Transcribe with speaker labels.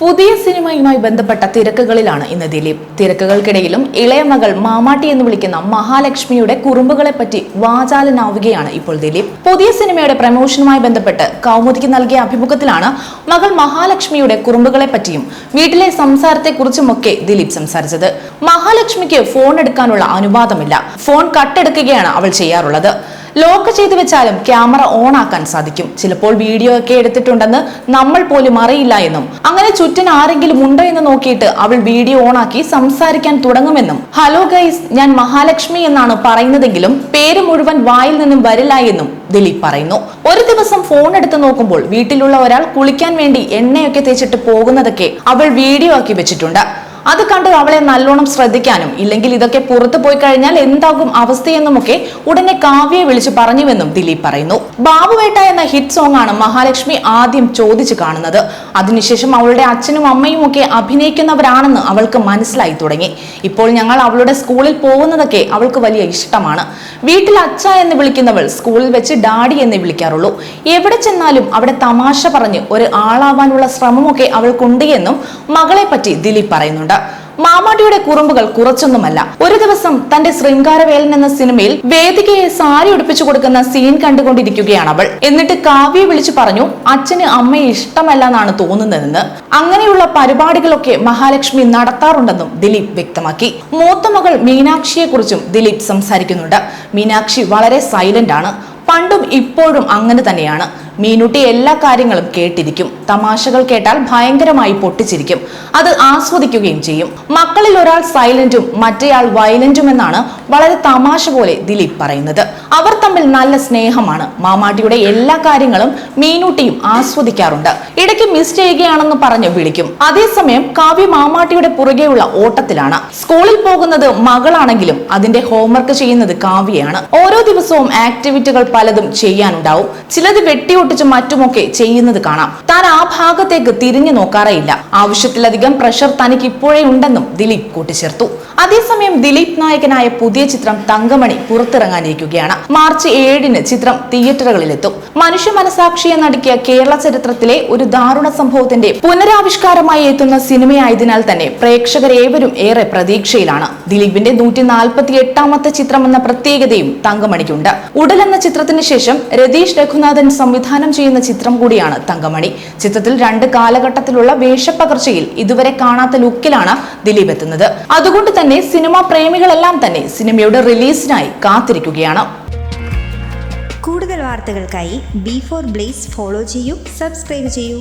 Speaker 1: പുതിയ സിനിമയുമായി ബന്ധപ്പെട്ട തിരക്കുകളിലാണ് ഇന്ന് ദിലീപ്. തിരക്കുകൾക്കിടയിലും ഇളയ മകൾ മാമാട്ടി എന്ന് വിളിക്കുന്ന മഹാലക്ഷ്മിയുടെ കുറുമ്പുകളെ പറ്റി വാചാലനാവുകയാണ് ഇപ്പോൾ ദിലീപ്. പുതിയ സിനിമയുടെ പ്രമോഷനുമായി ബന്ധപ്പെട്ട് കൗമുദിക്ക് നൽകിയ അഭിമുഖത്തിലാണ് മകൾ മഹാലക്ഷ്മിയുടെ കുറുമ്പുകളെ പറ്റിയും വീട്ടിലെ സംസാരത്തെക്കുറിച്ചുമൊക്കെ ദിലീപ് സംസാരിച്ചത്. മഹാലക്ഷ്മിക്ക് ഫോൺ എടുക്കാനുള്ള അനുവാദമില്ല. ഫോൺ കട്ടെടുക്കുകയാണ് അവൾ ചെയ്യാറുള്ളത്. ലോക്ക് ചെയ്തു വെച്ചാലും ക്യാമറ ഓൺ ആക്കാൻ സാധിക്കും. ചിലപ്പോൾ വീഡിയോ ഒക്കെ എടുത്തിട്ടുണ്ടെന്ന് നമ്മൾ പോലും അറിയില്ല എന്നും. അങ്ങനെ ചുറ്റിന് ആരെങ്കിലും ഉണ്ടോ എന്ന് നോക്കിയിട്ട് അവൾ വീഡിയോ ഓൺ ആക്കി സംസാരിക്കാൻ തുടങ്ങുമെന്നും. ഹലോ ഗൈസ് ഞാൻ മഹാലക്ഷ്മി എന്നാണ് പറയുന്നതെങ്കിലും പേര് മുഴുവൻ വായിൽ നിന്നും വരില്ല എന്നും ദിലീപ് പറയുന്നു. ഒരു ദിവസം ഫോൺ എടുത്ത് നോക്കുമ്പോൾ വീട്ടിലുള്ള ഒരാൾ കുളിക്കാൻ വേണ്ടി എണ്ണയൊക്കെ തേച്ചിട്ട് പോകുന്നതൊക്കെ അവൾ വീഡിയോ ആക്കി വെച്ചിട്ടുണ്ട്. അത് കണ്ട് അവളെ നല്ലോണം ശ്രദ്ധിക്കാനും ഇല്ലെങ്കിൽ ഇതൊക്കെ പുറത്തു പോയി കഴിഞ്ഞാൽ എന്താകും അവസ്ഥയെന്നുമൊക്കെ ഉടനെ കാവ്യയെ വിളിച്ചു പറഞ്ഞുവെന്നും ദിലീപ് പറയുന്നു. ബാബുവേട്ട എന്ന ഹിറ്റ് സോങ് ആണ് മഹാലക്ഷ്മി ആദ്യം ചോദിച്ചു കാണുന്നത്. അതിനുശേഷം അവളുടെ അച്ഛനും അമ്മയും ഒക്കെ അഭിനയിക്കുന്നവരാണെന്ന് അവൾക്ക് മനസ്സിലായി തുടങ്ങി. ഇപ്പോൾ ഞങ്ങൾ അവളുടെ സ്കൂളിൽ പോകുന്നതൊക്കെ അവൾക്ക് വലിയ ഇഷ്ടമാണ്. വീട്ടിൽ അച്ഛ എന്ന് വിളിക്കുന്നവൾ സ്കൂളിൽ വെച്ച് ഡാഡി എന്ന് വിളിക്കാറുള്ളൂ. എവിടെ ചെന്നാലും അവിടെ തമാശ പറഞ്ഞ് ഒരു ആളാവാനുള്ള ശ്രമമൊക്കെ അവൾക്കുണ്ട് എന്നും മകളെ പറ്റി ദിലീപ് പറയുന്നുണ്ട്. മാമാട്ടിയുടെ കുറുമ്പുകൾ കുറച്ചൊന്നുമല്ല. ഒരു ദിവസം തന്റെ ശൃംഗാരവേലൻ എന്ന സിനിമയിൽ വേദികയെ സാരി ഉടുപ്പിച്ചു കൊടുക്കുന്ന സീൻ കണ്ടുകൊണ്ടിരിക്കുകയാണ് അവൾ. എന്നിട്ട് കാവ്യെ വിളിച്ചു പറഞ്ഞു അച്ഛന് അമ്മയെ ഇഷ്ടമല്ല എന്നാണ് തോന്നുന്നതെന്ന്. അങ്ങനെയുള്ള പരിപാടികളൊക്കെ മഹാലക്ഷ്മി നടത്താറുണ്ടെന്നും ദിലീപ് വ്യക്തമാക്കി. മൂത്ത മകൾ മീനാക്ഷിയെ കുറിച്ചും ദിലീപ് സംസാരിക്കുന്നുണ്ട്. മീനാക്ഷി വളരെ സൈലന്റ് ആണ്. പണ്ടും ഇപ്പോഴും അങ്ങനെ തന്നെയാണ്. മീനുട്ടി എല്ലാ കാര്യങ്ങളും കേട്ടിരിക്കും. തമാശകൾ കേട്ടാൽ ഭയങ്കരമായി പൊട്ടിച്ചിരിക്കും. അത് ആസ്വദിക്കുകയും ചെയ്യും. മക്കളിൽ ഒരാൾ സൈലന്റും മറ്റേയാൾ വയലന്റും എന്നാണ് വളരെ തമാശ പോലെ ദിലീപ് പറയുന്നത്. അവർ തമ്മിൽ നല്ല സ്നേഹമാണ്. മാമാട്ടിയുടെ എല്ലാ കാര്യങ്ങളും മീനുട്ടിയും ആസ്വദിക്കാറുണ്ട്. ഇടയ്ക്ക് മിസ് ചെയ്യുകയാണെന്ന് പറഞ്ഞ് വിളിക്കും. അതേസമയം കാവ്യ മാമാട്ടിയുടെ പുറകെയുള്ള ഓട്ടത്തിലാണ്. സ്കൂളിൽ പോകുന്നത് മകളാണെങ്കിലും അതിന്റെ ഹോംവർക്ക് ചെയ്യുന്നത് കാവ്യയാണ്. ഓരോ ദിവസവും ആക്ടിവിറ്റികൾ പലതും ചെയ്യാനുണ്ടാവും. ചിലത് വെട്ടിയൊട്ടിച്ച് മറ്റുമൊക്കെ ചെയ്യുന്നത് കാണാം. താൻ ആ ഭാഗത്തേക്ക് തിരിഞ്ഞു നോക്കാറേയില്ല. ആവശ്യത്തിലധികം പ്രഷർ തനിക്ക് ഇപ്പോഴേ ഉണ്ടെന്നും ദിലീപ് കൂട്ടിച്ചേർത്തു. അതേസമയം ദിലീപ് നായകനായ പുതിയ ചിത്രം തങ്കമണി പുറത്തിറങ്ങാനിരിക്കുകയാണ്. മാർച്ച് ഏഴിന് ചിത്രം തിയേറ്ററുകളിലെത്തും. മനുഷ്യ മനസാക്ഷിയെ നടുക്കിയ കേരള ചരിത്രത്തിലെ ഒരു ദാരുണ സംഭവത്തിന്റെ പുനരാവിഷ്കാരമായി എത്തുന്ന സിനിമയായതിനാൽ തന്നെ പ്രേക്ഷകരേവരും ഏറെ പ്രതീക്ഷയിലാണ്. ദിലീപിന്റെ നൂറ്റി നാൽപ്പത്തി എട്ടാമത്തെ ചിത്രം എന്ന പ്രത്യേകതയും തങ്കമണിക്കുണ്ട്. ഉടൽ എന്ന ചിത്രത്തിന് ശേഷം രതീഷ് രഘുനാഥൻ സംവിധാനം ചെയ്യുന്ന ചിത്രം കൂടിയാണ് തങ്കമണി. ചിത്രത്തിൽ രണ്ട് കാലഘട്ടത്തിലുള്ള വേഷപ്പകർച്ചയിൽ ഇതുവരെ കാണാത്ത ലുക്കിലാണ് ദിലീപ് എത്തുന്നത്. അതുകൊണ്ട് തന്നെ സിനിമാ പ്രേമികളെല്ലാം തന്നെ സിനിമയുടെ റിലീസിനായി കാത്തിരിക്കുകയാണ്.
Speaker 2: കൂടുതൽ വാർത്തകൾക്കായി ബി ഫോർ ബ്ലേസ് ഫോളോ ചെയ്യൂ സബ്സ്ക്രൈബ് ചെയ്യൂ.